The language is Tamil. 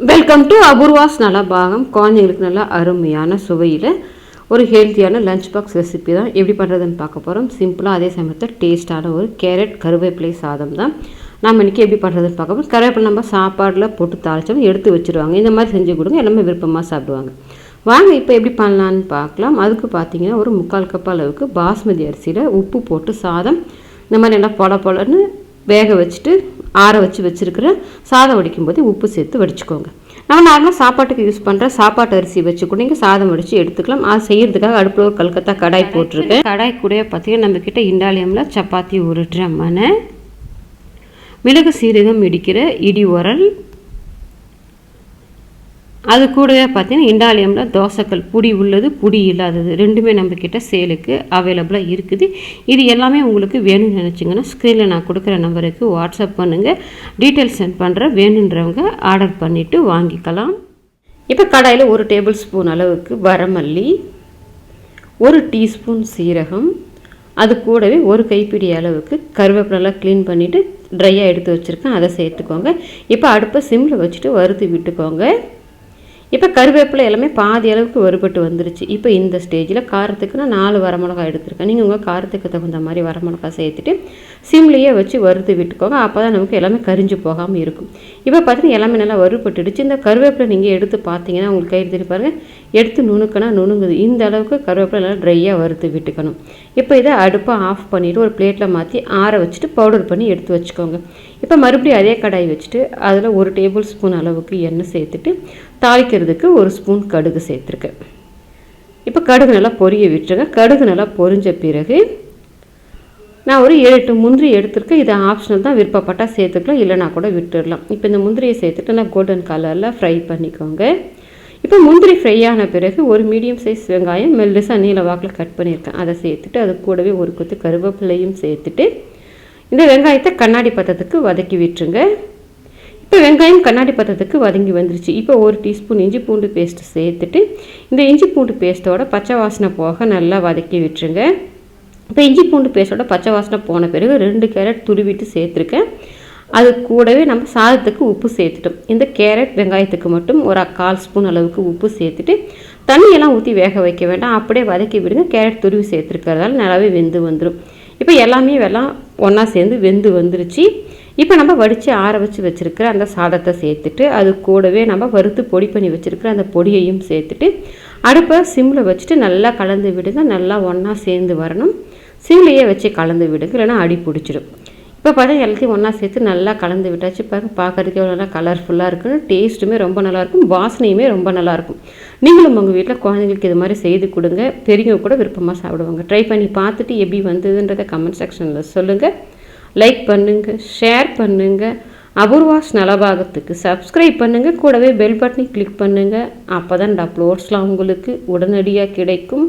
வெல்கம் டு அபூர்வாஸ் நலபாகம் குழந்தைங்களுக்கு நல்லா அருமையான சுவையில் ஒரு ஹெல்த்தியான லஞ்ச் பாக்ஸ் ரெசிபி தான் எப்படி பண்ணுறதுன்னு பார்க்க போகிறோம் சிம்பிளாக அதே சமயத்தில் டேஸ்ட்டான ஒரு கேரட் கருவேப்பிலை சாதம் தான் நம்ம இன்றைக்கி எப்படி பண்ணுறதுன்னு பார்க்க போகிறோம் கருவேப்பிலை நம்ம சாப்பாடில் போட்டு தாளிச்சோம் எடுத்து வச்சுருவாங்க. இந்த மாதிரி செஞ்சு கொடுங்க எல்லாமே விருப்பமாக சாப்பிடுவாங்க. வாங்க இப்போ எப்படி பண்ணலான்னு பார்க்கலாம். அதுக்கு பார்த்தீங்கன்னா ஒரு முக்கால் கப் அளவுக்கு பாஸ்மதி அரிசியில் உப்பு போட்டு சாதம் இந்த மாதிரி நல்லா பொல பொலன்னு வேக வச்சுட்டு ஆற வச்சு வச்சுருக்கிறேன் சாதம் வடிக்கும் போது உப்பு சேர்த்து வடிச்சுக்கோங்க. நம்ம நார்மலாக சாப்பாட்டுக்கு யூஸ் பண்ணுற சாப்பாட்டு அரிசி வச்சு கூட நீங்கள் சாதம் வடித்து எடுத்துக்கலாம். அது செய்கிறதுக்காக அடுப்பில் ஒரு கல்கத்தா கடாய் போட்டிருக்கேன். கடாய் கூட பார்த்தீங்கன்னா நம்மக்கிட்ட இண்டாலியமில் சப்பாத்தி உருட்டுற மனை மிளகு சீரகம் இடிக்கிற இடி உரல் அது கூடவே பார்த்தீங்கன்னா இண்டாலியமில் தோசைக்கல் புடி உள்ளது புடி இல்லாதது. ரெண்டுமே நம்மக்கிட்ட சேலுக்கு அவைலபிளாக இருக்குது. இது எல்லாமே உங்களுக்கு வேணும்னு நினச்சிங்கன்னா ஸ்க்ரீனில் நான் கொடுக்குற நம்பருக்கு வாட்ஸ்அப் பண்ணுங்கள் டீட்டெயில்ஸ் சென்ட் பண்ணுறேன் வேணுன்றவங்க ஆர்டர் பண்ணிவிட்டு வாங்கிக்கலாம். இப்போ கடாயில் ஒரு டேபிள் ஸ்பூன் அளவுக்கு வரமல்லி ஒரு டீஸ்பூன் சீரகம் அது கூடவே ஒரு கைப்பிடி அளவுக்கு கருவேப்பிலெல்லாம் க்ளீன் பண்ணிவிட்டு ட்ரையாக எடுத்து வச்சுருக்கேன். அதை சேர்த்துக்கோங்க. இப்போ அடுப்பை சிம்மில் வச்சுட்டு வறுத்து விட்டுக்கோங்க. இப்போ கருவேப்பிலை எல்லாமே பாதி அளவுக்கு வறுபட்டு வந்துருச்சு. இப்போ இந்த ஸ்டேஜில் காரத்துக்கு நான் நாலு வரமிளகாய் எடுத்துருக்கேன். நீங்கள் உங்கள் காரத்துக்கு தகுந்த மாதிரி வரமிளகாய் சேர்த்துட்டு சிம்லேயே வச்சு வறுத்து விட்டுக்கோங்க. அப்போ தான் நமக்கு எல்லாமே கரிஞ்சு போகாமல் இருக்கும். இப்போ பார்த்தீங்கன்னா எல்லாமே நல்லா வறுபட்டுடுச்சு. இந்த கருவேப்பிலை நீங்கள் எடுத்து பார்த்தீங்கன்னா உங்களுக்கு கை எடுத்துட்டு பாருங்கள் எடுத்து நுணுக்கினா நுணுங்குது. இந்த அளவுக்கு கருவேப்பிலை நல்லா ட்ரையாக வறுத்து விட்டுக்கணும். இப்போ இதை அடுப்பை ஆஃப் பண்ணிவிட்டு ஒரு பிளேட்டில் மாற்றி ஆற வச்சுட்டு பவுடர் பண்ணி எடுத்து வச்சுக்கோங்க. இப்போ மறுபடியும் அதே கடாய் வச்சுட்டு அதில் ஒரு டேபிள் ஸ்பூன் அளவுக்கு எண்ணெய் சேர்த்துட்டு தாளிக்கிறதுக்கு ஒரு ஸ்பூன் கடுகு சேர்த்துருக்கேன் இப்போ கடுகு நல்லா பொரிய விட்டுருங்க. கடுகு நல்லா பொரிஞ்ச பிறகு நான் ஒரு ஏழு எட்டு முந்திரி எடுத்திருக்கேன். இது ஆப்ஷனல் தான். விருப்பப்பட்டால் சேர்த்துக்கலாம். இல்லைனா கூட விட்டுடலாம். இப்போ இந்த முந்திரியை சேர்த்துட்டு நான் கோல்டன் கலரில் ஃப்ரை பண்ணிக்கோங்க. இப்போ முந்திரி ஃப்ரை ஆன பிறகு ஒரு மீடியம் சைஸ் வெங்காயம் மெல்லிசாக நீல வாக்கில் கட் பண்ணியிருக்கேன். அதை சேர்த்துட்டு அது கூடவே ஒரு கொத்து கருவேப்பிலையும் சேர்த்துட்டு இந்த வெங்காயத்தை கண்ணாடி பத்தத்துக்கு வதக்கி விட்டுருங்க. இப்போ வெங்காயம் கண்ணாடி பத்தத்துக்கு வதங்கி வந்துருச்சு. இப்போ ஒரு டீஸ்பூன் இஞ்சி பூண்டு பேஸ்ட் சேர்த்துட்டு இந்த இஞ்சி பூண்டு பேஸ்ட்டோட பச்சை வாசனை போக நல்லா வதக்கி விட்டுருங்க. இப்போ இஞ்சி பூண்டு பேஸ்ட்டோட பச்சை வாசனை போன பிறகு ரெண்டு கேரட் துருவிட்டு சேர்த்துருக்கேன். அது கூடவே நம்ம சாதத்துக்கு உப்பு சேர்த்துட்டோம். இந்த கேரட் வெங்காயத்துக்கு மட்டும் ஒரு கால் ஸ்பூன் அளவுக்கு உப்பு சேர்த்துட்டு தண்ணியெல்லாம் ஊற்றி வேக வைக்க வேண்டாம். அப்படியே வதக்கி விடுங்க. கேரட் துருவி சேர்த்துருக்கறதால நல்லாவே வெந்து வந்துடும் இப்போ எல்லாமே வெள்ளம் ஒன்றா சேர்ந்து வெந்து வந்துருச்சு. இப்போ நம்ம வடித்து ஆற வச்சு வச்சுருக்கிற அந்த சாதத்தை சேர்த்துட்டு அது கூடவே நம்ம வறுத்து பொடி பண்ணி வச்சுருக்கிற அந்த பொடியையும் சேர்த்துட்டு அடுப்பை சிம்மில் வச்சுட்டு நல்லா கலந்து விடுங்க. நல்லா ஒன்றா சேர்ந்து வரணும். சிம்லேயே வச்சு கலந்து விடுங்க. இல்லைன்னா அடி பிடிச்சிடும். இப்போ பார்த்தா எல்லாத்தையும் ஒன்றா சேர்த்து நல்லா கலந்து விட்டாச்சு பாருங்க. பார்க்குறதுக்கு எவ்வளோ நல்லா கலர்ஃபுல்லாக இருக்கும் டேஸ்ட்டுமே ரொம்ப நல்லாயிருக்கும் வாசனையுமே ரொம்ப நல்லாயிருக்கும் நீங்களும் உங்கள் வீட்டில் குழந்தைங்களுக்கு இது மாதிரி செய்து கொடுங்க. பெரியவங்க கூட விருப்பமாக சாப்பிடுவாங்க. ட்ரை பண்ணி பார்த்துட்டு எப்படி வந்ததுன்றதை கமெண்ட் செக்ஷனில் சொல்லுங்கள் லைக் பண்ணுங்கள் ஷேர் பண்ணுங்கள் அபூர்வாஸ் நலபாகத்துக்கு சப்ஸ்கிரைப் பண்ணுங்கள் கூடவே பெல் பட்டனை கிளிக் பண்ணுங்கள் அப்போ தான் அப்லோட்ஸ்லாம் உங்களுக்கு உடனடியாக கிடைக்கும்.